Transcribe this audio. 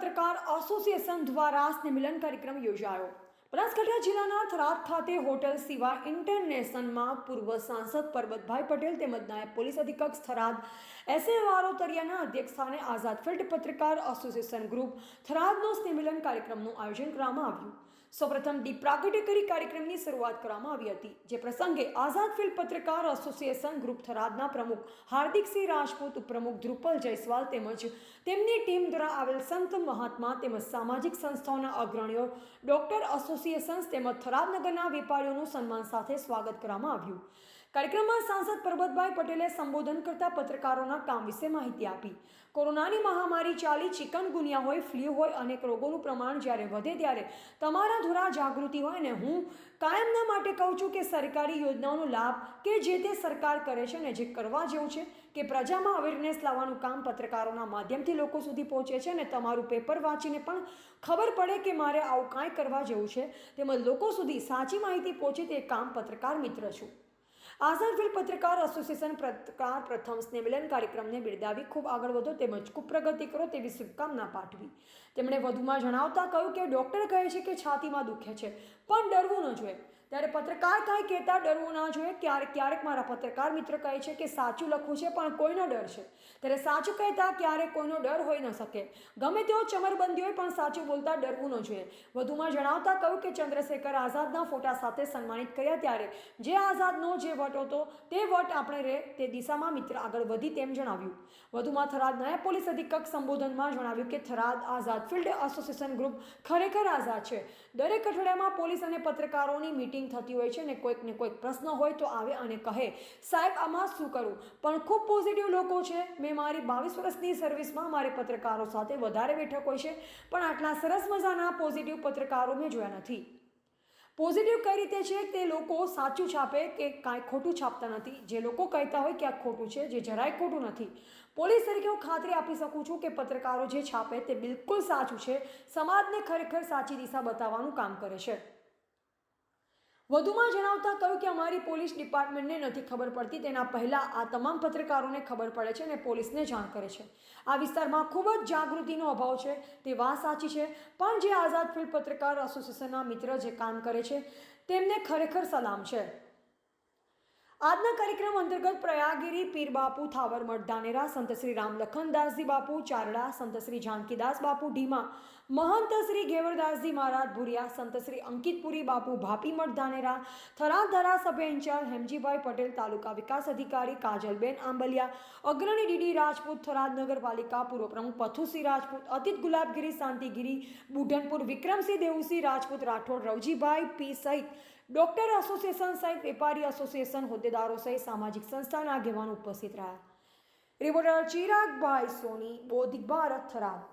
પત્રકાર એસોસિએશન દ્વારા સ્નેહમિલન કાર્યક્રમ યોજાયો. બનાસકાંઠા જિલ્લાના થરાદ ખાતે હોટલ સિવા ઇન્ટરનેશનલમાં પૂર્વ સાંસદ પરબતભાઈ પટેલ તેમજ નાયબ પોલીસ અધિક્ષક થરાદ એસએ વારોતરિયાના અધ્યક્ષસ્થાને આઝાદ ફિલ્ડ પત્રકાર એસોસિએશન ગ્રુપ થરાદનો સ્નેહમિલન કાર્યક્રમનું આયોજન કરવામાં આવ્યું. સૌપ્રથમ દીપ પ્રાગટ્ય કરી કાર્યક્રમની શરૂઆત કરવામાં આવી હતી, જે પ્રસંગે આઝાદ ફિલ્ડ પત્રકાર એસોસિએશન ગ્રુપ થરાદના પ્રમુખ હાર્દિકસિંહ રાજપૂત ઉપપ્રમુખ ધ્રુપલ જયસ્વાલ તેમજ તેમની ટીમ દ્વારા આવેલ સંત મહાત્મા તેમજ સામાજિક સંસ્થાઓના અગ્રણીઓ, ડોક્ટર એસોસિએશન્સ તેમજ થરાદનગરના વેપારીઓનું સન્માન સાથે સ્વાગત કરવામાં આવ્યું. કાર્યક્રમમાં સાંસદ પરબતભાઈ પટેલે સંબોધન કરતા પત્રકારોના કામ વિશે માહિતી આપી. કોરોનાની મહામારી ચાલી ચિકનગુનિયા હોય, ફ્લૂ હોય, અનેક રોગોનું પ્રમાણ જ્યારે વધે ત્યારે તમારા ધોરા જાગૃતિ હોય ને હું કાયમના માટે કહું છું કે સરકારી યોજનાઓનો લાભ કે જે તે સરકાર કરે છે ને જે કરવા જેવું છે કે પ્રજામાં અવેરનેસ લાવવાનું કામ પત્રકારોના માધ્યમથી લોકો સુધી પહોંચે છે અને તમારું પેપર વાંચીને પણ ખબર પડે કે મારે આવું કાંઈ કરવા જેવું છે. તેમજ લોકો સુધી સાચી માહિતી પહોંચે તે કામ પત્રકાર મિત્ર છું. આઝાદ પત્રકાર એસોસિએશન પત્રકાર પ્રથમ સ્નેહમિલન કાર્યક્રમને બિરદાવી ખૂબ આગળ વધો તેમજ ખૂબ પ્રગતિ કરો તેવી શુભકામના પાઠવી. તેમણે વધુમાં જણાવતા કહ્યું કે ડૉક્ટર કહે છે કે છાતીમાં દુખે છે, પણ ડરવું ન જોઈએ. ત્યારે પત્રકાર કાંઈ કહેતા ડરવું ના જોઈએ. ક્યારેક ક્યારેક મારા પત્રકાર મિત્ર કહે છે કે સાચું લખવું છે, પણ કોઈનો ડર છે. ત્યારે સાચું કહેતા ક્યારેક કોઈનો ડર હોઈ ન શકે. ગમે તેઓ ચમરબંધી હોય, પણ સાચું બોલતા ડરવું ન જોઈએ. વધુમાં જણાવતા કહ્યું કે ચંદ્રશેખર આઝાદના ફોટા સાથે સન્માનિત કર્યા ત્યારે જે આઝાદનો જે વટ હતો, તે વટ આપણે રહે તે દિશામાં મિત્ર આગળ વધી તેમ જણાવ્યું. વધુમાં થરાદ નાયબ પોલીસ અધિક્ષક સંબોધનમાં જણાવ્યું કે Tharad Azad field association group ખરેખર આઝાદ છે. દરેક અઠવાડિયામાં પોલીસ અને પત્રકારોની મીટિંગ થતી હોય છે ને કોઈકને કોઈક પ્રશ્ન હોય તો આવે અને કહે. સાહેબ, આમાં શું કરું? પણ ખૂબ પોઝિટિવ લોકો છે. મેં મારી બાવીસ વર્ષની સર્વિસમાં મારે પત્રકારો સાથે વધારે બેઠક હોય છે, પણ આટલા સરસ મજાના પોઝિટિવ પત્રકારો મેં જોયા નથી. પોઝિટિવ કઈ રીતે છે તે લોકો સાચું છાપે કે કાંઈ ખોટું છાપતા નથી. જે લોકો કહેતા હોય કે આ ખોટું છે, જે જરાય ખોટું નથી. પોલીસ તરીકે હું ખાતરી આપી શકું છું કે પત્રકારો જે છાપે તે બિલકુલ સાચું છે. સમાજને ખરેખર સાચી દિશા બતાવવાનું કામ કરે છે. વધુમાં જણાવતા કહ્યું કે અમારી પોલીસ ડિપાર્ટમેન્ટને નથી ખબર પડતી. તેના પહેલાં આ તમામ પત્રકારોને ખબર પડે છે અને પોલીસને જાણ કરે છે. આ વિસ્તારમાં ખૂબ જ જાગૃતિનો અભાવ છે તે વાત સાચી છે. પણ જે આઝાદ ફિલ્ડ પત્રકાર એસોસિએશનના મિત્ર જે કામ કરે છે, તેમને ખરેખર સલામ છે. આજના કાર્યક્રમ અંતર્ગત પ્રયાગીરી પીર બાપુ થાવર મઠ ધાનેરા, સંત શ્રી રામ લખનદાસજી બાપુ, ચારડા, સંત શ્રી જાનકીદાસ બાપુ, ઢીમા, મહંત શ્રી ઘેવરદાસજી મહારાજ, ભુરિયા, સંત શ્રી અંકિતપુરી બાપુ, ભાપી મઠ ધાનેરા, થરાદ ધારાસભ્ય ઇન્ચાર્જ હેમજીભાઈ પટેલ, તાલુકા વિકાસ અધિકારી કાજલબેન આંબલિયા, અગ્રણી ડીડી રાજપૂત, થરાદ નગરપાલિકા પૂર્વ પ્રમુખ પથુસિંહ રાજપૂત અતિત ગુલાબગીરી, શાંતિગીરી, બુઢનપુર વિક્રમસિંહ દેવુસિંહ રાજપૂત રાઠોડ રવજીભાઈ પી સહિત ડોક્ટર એસોસિએશન સહિત વેપારી એસોસિએશન હોદ્દેદારો સહિત સામાજિક સંસ્થાના આગેવાનો ઉપસ્થિત રહ્યા. રિપોર્ટર ચિરાગભાઈ સોની બોધિક ભારત થરાદ.